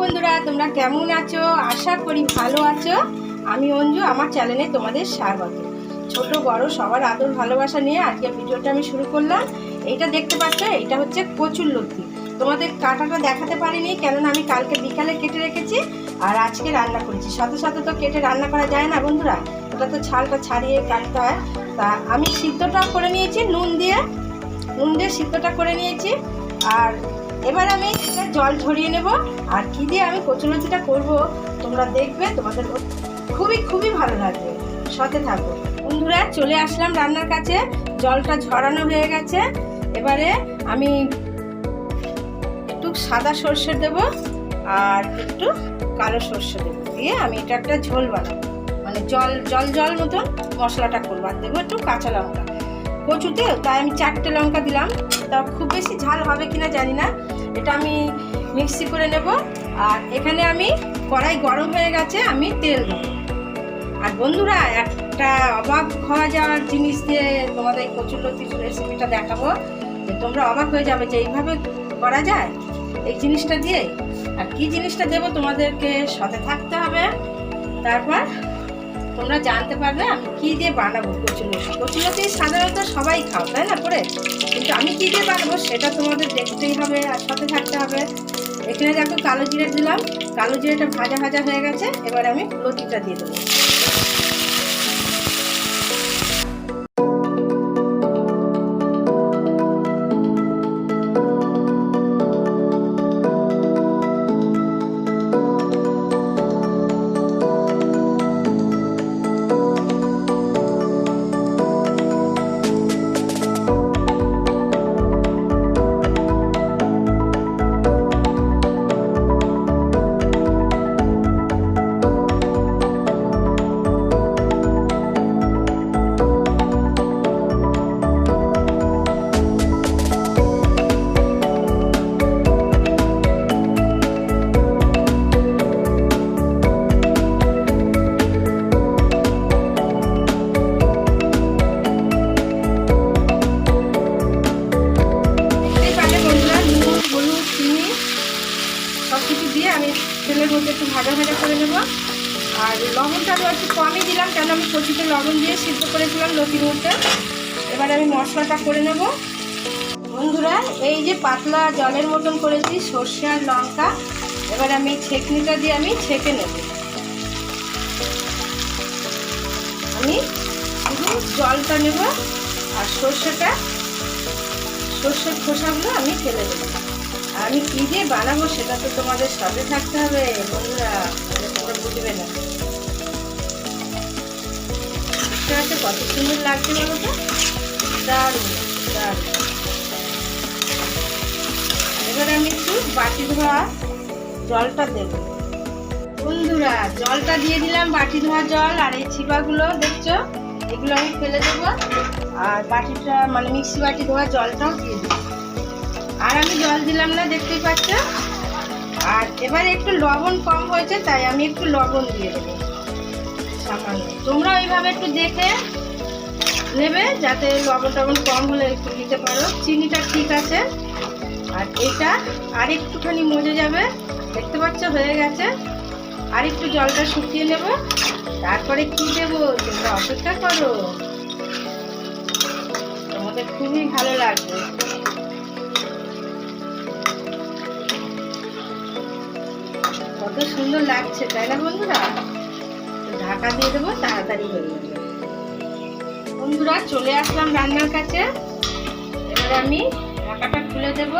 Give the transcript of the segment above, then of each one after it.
বন্ধুরা, তোমরা কেমন আছো? আশা করি ভালো আছো। আমি অঞ্জু, আমার চ্যানেলে তোমাদের স্বাগত। ছোট, বড়, সবার আদর, ভালোবাসা নিয়ে আজকে ভিডিওটা আমি শুরু করলাম। এইটা দেখতে পাচ্ছ এটা হচ্ছে কচুর লতি। তোমাদের কাটাটা দেখাতে পারিনি, কেননা আমি কালকে বিকালে কেটে রেখেছি আর আজকে রান্না করেছি। সাথে সাথে তো কেটে রান্না করা যায় না বন্ধুরা, ওটা তো ছালটা ছাড়িয়ে কাটতে হয়। তা আমি সিদ্ধটাও করে নিয়েছি নুন দিয়ে। নুন দিয়ে সিদ্ধটা করে নিয়েছি। আর এবার আমি এটা জল ঝরিয়ে নেব। আর কি দিয়ে আমি কচুলচিটা করব, তোমরা দেখবে তোমাদের খুবই খুবই ভালো লাগবে। সাথে থাকো। বন্ধুরা, চলে আসলাম রান্নার কাছে। জলটা ঝরানো হয়ে গেছে। এবারে আমি একটু সাদা সর্ষে দেব আর একটু কালো সর্ষে দেবো। দিয়ে আমি এটা একটা ঝোল বানাবো। মানে জল জল জল মতন মশলাটা করব। আর দেবো একটু কাঁচা লঙ্কা। কচুতে, তাই আমি চারটে লঙ্কা দিলাম। তা খুব বেশি ঝাল হবে কিনা জানি না। এটা আমি মিক্সি করে নেব। আর এখানে আমি কড়াই গরম হয়ে গেছে, আমি তেল দেবো। আর বন্ধুরা, একটা অবাক হওয়া যাওয়ার জিনিস দিয়ে তোমাদের এই কচুলতির রেসিপিটা দেখাবো। যে তোমরা অবাক হয়ে যাবে যে এইভাবে করা যায় এই জিনিসটা দিয়ে। আর কি জিনিসটা দেবো তোমাদেরকে, সাথে থাকতে হবে। তারপর তোমরা জানতে পারবে আমি কি দিয়ে বানাবো কচুলতি কচুলতি সাধারণত সবাই খাও, তাই না করে? কিন্তু আমি কী দিয়ে বানাবো সেটা তোমাদের দেখতেই হবে আর সাথে থাকতে হবে। এখানে দেখো কালো জিরে দিলাম। কালো জিরেটা ভাজা ভাজা হয়ে গেছে। এবার আমি লতিটা দিয়ে দেবো। দিলাম কেন আমি কচিতে লবণ দিয়ে সিদ্ধ করেছিলাম লতির মধ্যে এবার আমি মশলাটা করে নেব। বন্ধুরা, এই যে পাতলা জলের মতন করেছি, সর্ষে আর লঙ্কা, এবার আমি ছেঁকনিটা দিয়ে আমি ছেঁকে নেব। আমি শুধু জলটা নেব আর সর্ষেটা, সর্ষের খোসাগুলো আমি ফেলে দেবো। আর আমি কী দিয়ে বানাবো সেটা তো তোমাদের সাথে থাকতে হবে, বন্ধুরা, তোমরা বুঝবে না। বুঝতে কত সুন্দর লাগছে বলো তো দারুণ দারুণ। এবার আমি একটু বাটি ধোয়া জলটা দেবো। বন্ধুরা, জলটা দিয়ে দিলাম বাটি ধোয়া জল আর এই ছিপাগুলো, দেখছ? এগুলো আমি ফেলে দেবো। আর বাটিটা মানে মিক্সি বাটি ধোয়া জলটাও দিয়ে দেবো আর আমি জল দিলাম না, দেখতেই পাচ্ছ? আর এবার একটু লবণ কম হয়েছে, তাই আমি একটু লবণ দিয়ে দেবো। তোমরা ওইভাবে একটু দেখে নেবে যাতে লবণ টবণ কম হলে একটু দিতে পারো। চিনিটা ঠিক আছে। আর এটা আর একটুখানি মজে যাবে। দেখতে পাচ্ছ? হয়ে গেছে। আর একটু জলটা শুকিয়ে নেব। তারপরে কি দেবো? তোমরা অপেক্ষা করো। তোমাদের খুবই ভালো লাগবে। কত সুন্দর লাগছে, তাই না বন্ধুরা? ঢাকা দিয়ে দেবো, তাড়াতাড়ি হয়ে যাবে। বন্ধুরা, চলে আসলাম রান্নার কাছে। এবার আমি ঢাকাটা খুলে দেব।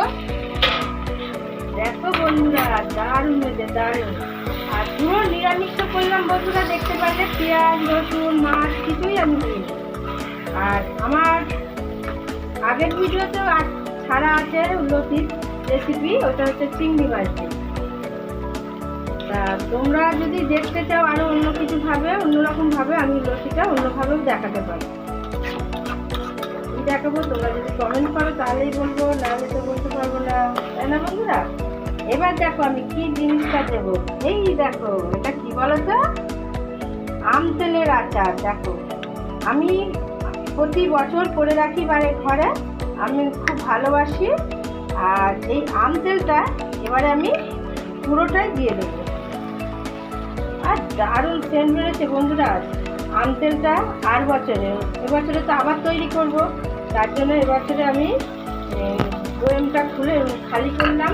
দেখো বন্ধুরা, দারুণ হয়েছে, দারুণ। আর পুরো নিরামিষ করলাম, বন্ধুরা, দেখতে পারলে পেঁয়াজ, রসুন, মাছ, কিছুই আমি দিই আর আমার আগের ভিডিওতেও ছাড়া আছে লতির রেসিপি, ওটা হচ্ছে চিংড়ি মাছ তোমরা যদি দেখতে চাও আরও অন্য কিছু ভাবে, অন্যরকম ভাবে, আমি লতিটা অন্যভাবেও দেখাতে পারি। দেখাবো, তোমরা যদি কমেন্ট করো, তাহলেই বলব নাহলে তো বলতে পারব না। তাই না বন্ধুরা? এবার দেখো আমি কি জিনিসটা দেবো। এই দেখো, এটা কি বলো তো আম তেলের আচার, দেখো। আমি প্রতি বছর করে রাখি বাড়ি ঘরে, আমি খুব ভালোবাসি। আর এই আম তেলটা এবারে আমি পুরোটাই দিয়ে দেবো। দারুণ সেন্ট বেরোচ্ছে বন্ধুরা। আম তেলটা আর বছরে। এবছরে তো আবার তৈরি করব। তার জন্য এবছরে আমি বয়েমটা খুলে খালি করলাম।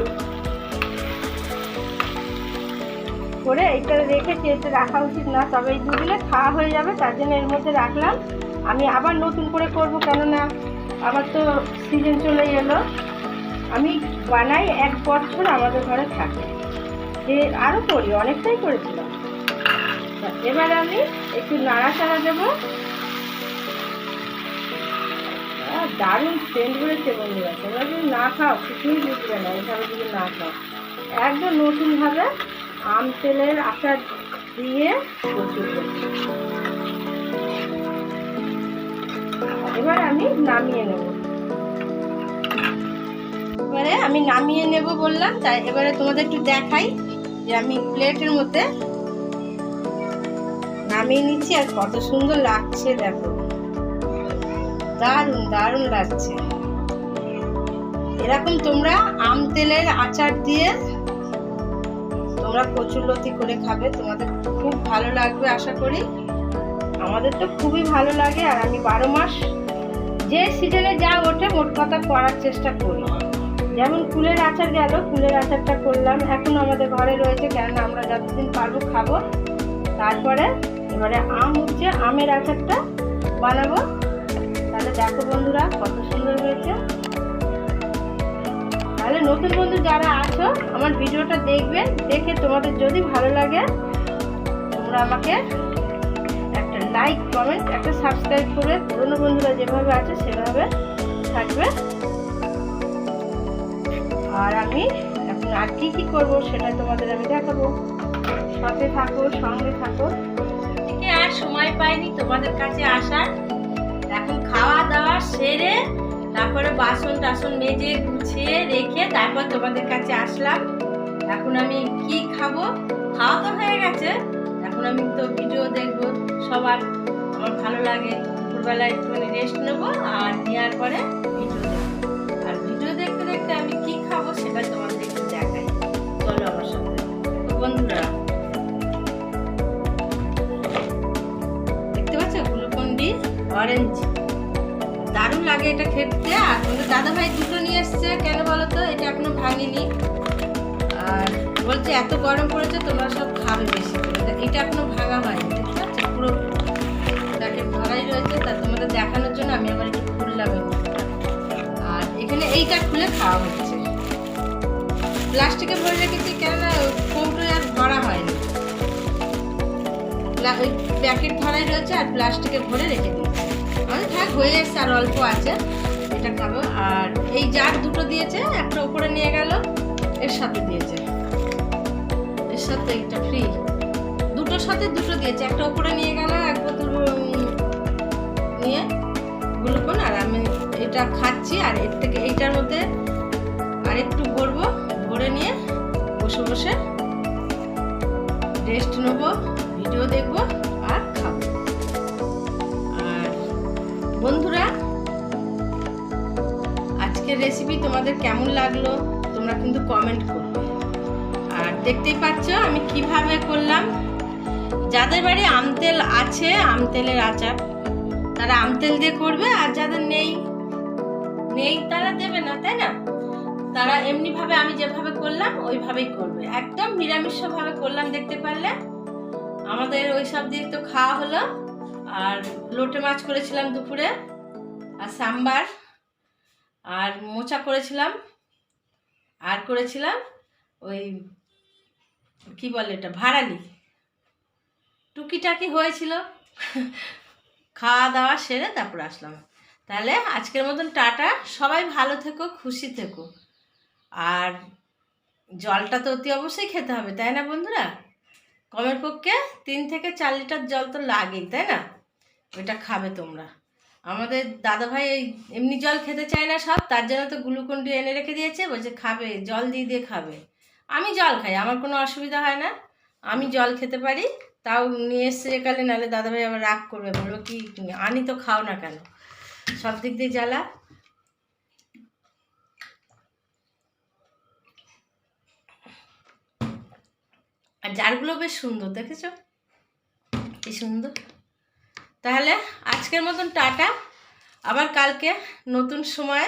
করে এইটা রেখেছি, এটা রাখা উচিত না। তবে এই দুদিনে খাওয়া হয়ে যাবে, তার জন্য এর মধ্যে রাখলাম। আমি আবার নতুন করে করব, কেননা আবার তো সিজন চলে এলো। আমি বানাই এক বছর আমাদের ঘরে থাকে। যে আরও করি, অনেকটাই করেছিলাম। তা এবার আমি একটু নাড়াচাড়া দেবো। দারুণ সেন্ট বেরোচ্ছে বন্ধুরা, তোমরা যদি না খাও, কিছুই বুঝবে না এইভাবে যদি না খাও। একদম নতুনভাবে আম তেলের আচার দিয়ে এবার আমি নামিয়ে নেব। এবারে আমি নামিয়ে নেব বললাম, তাই এবারে তোমাদের একটু দেখাই যে আমি প্লেটের মধ্যে নামিয়ে নিচ্ছি আর কত সুন্দর লাগছে দেখো। দারুণ দারুণ লাগছে। এরকম তোমরা আম তেলের আচার দিয়ে তোমরা কচুরলতি করে খাবে। তোমাদের খুব ভালো লাগবে আশা করি। আমাদের তো খুবই ভালো লাগে আর আমি বারো মাস যে সিজনে যা ওঠে মোট কথা করার চেষ্টা করি। যেমন কুলের আচার গেল, কুলের আচারটা করলাম। এখন আমাদের ঘরে রয়েছে, কেননা আমরা যতদিন পারব খাব। তারপরে এবারে আম হচ্ছে, আমের আচারটা বানাবো। তাহলে দেখো বন্ধুরা, কত সুন্দর হয়েছে। তাহলে নতুন বন্ধু যারা আছো, আমার ভিডিওটা দেখবে, দেখে তোমাদের যদি ভালো লাগে, তোমরা আমাকে একটা লাইক কমেন্ট একটা সাবস্ক্রাইব করে পুরনো বন্ধুরা যেভাবে আছে, সেভাবে থাকবে। আর আমি এখন আর কি কী করব, সেটা তোমাদের আমি দেখাবো। সাথে থাকো, সঙ্গে থাকো। সময় পাইনি তোমাদের কাছে আসার। এখন খাওয়া দাওয়া সেরে তারপরে বাসন টাসন মেজে, গুছিয়ে রেখে তারপর তোমাদের কাছে আসলাম। এখন আমি কি খাব? খাওয়া তো হয়ে গেছে। এখন আমি তো ভিডিও দেখব। সবার আমার ভালো লাগে। দুপুরবেলা একটুখানি রেস্ট নেব আর নেওয়ার পরে লাগে এটা খেতে আর দাদা ভাই দুটো নিয়ে এসছে। কেন বলো তো এটা এখনও ভাঙিনি। আর বলছে, এত গরম পড়েছে, তোমরা সব খাবে বেশি এটা এখনও ভাঙা হয়নি দেখতে পাচ্ছ পুরো প্যাকেট ভরাই রয়েছে। তা তোমাদের দেখানোর জন্য আমি আবার একটু খুললাম আর এখানে এইটা খুলে খাওয়া হচ্ছে। প্লাস্টিকে ভরে রেখেছি কেননা কৌটোয় আর ভরা হয়নি। ওই প্যাকেট ভরাই রয়েছে আর প্লাস্টিকে ভরে রেখে দিয়েছি। আমাদের থাক হয়ে এসছে আর অল্প আছে, এটা খাব আর এই জার দুটো দিয়েছে, একটা উপরে নিয়ে গেল, এর সাথে দিয়েছে। এর সাথে একটা ফ্রি দুটোর সাথে দুটো দিয়েছে, একটা উপরে নিয়ে গেল এক বোতল নিয়ে গ্লুকন আর আমি এটা খাচ্ছি, আর এর থেকে এইটার মধ্যে আর একটু ভরবো, ভরে নিয়ে বসে বসে রেস্ট নেব ভিডিও দেখব। বন্ধুরা, আজকের রেসিপি তোমাদের কেমন লাগল তোমরা কিন্তু কমেন্ট করবে। আর দেখতেই পাচ্ছ, আমি কীভাবে করলাম। যাদের বাড়ি আমতেল আছে আমতেলের আচার, তারা আমতেল দিয়ে করবে, আর যাদের নেই নেই তারা দেবে না, তাই না? তারা এমনি ভাবে আমি যেভাবে করলাম, ওইভাবেই করবে। একদম নিরামিষ ভাবে করলাম, দেখতে পারলে। আমাদের ওই সব দিয়ে তো খাওয়া হলো। আর লোটে মাছ করেছিলাম দুপুরে, আর সাম্বার, আর মোচা করেছিলাম, আর করেছিলাম ওই কি বলে এটা, ভাড়ালি। টুকিটাকি হয়েছিল। খাওয়া দাওয়া সেরে তারপর আসলাম। তাহলে আজকের মতন টাটা। সবাই ভালো থেকো, খুশি থেকো। আর জলটা তো অতি অবশ্যই খেতে হবে, তাই না বন্ধুরা? কমের পক্ষে তিন থেকে চার লিটার জল তো লাগেই, তাই না? ওইটা খাবে তোমরা। আমাদের দাদা ভাই এই এমনি জল খেতে চায় না সব, তার জন্য তো গ্লুকন্ডি এনে রেখে দিয়েছে, বলছে খাবে, জল দিয়ে দিয়ে খাবে। আমি জল খাই, আমার কোনো অসুবিধা হয় না। আমি জল খেতে পারি, তাও নিয়ে এসছে একালে নাহলে দাদা ভাই আবার রাগ করবে, বলল কি, আনি তো খাও না কেন? সব দিক দিয়ে জ্বালা। আর জারগুলো বেশ সুন্দর, দেখেছ? কি সুন্দর? তাহলে আজকের মতন টাটা। আবার কালকে নতুন সময়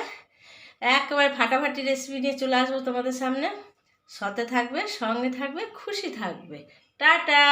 একেবারে ফাটাফাটি রেসিপি নিয়ে চলে আসব তোমাদের সামনে। সতে থাকবে, সঙ্গে থাকবে, খুশি থাকবে। টাটা!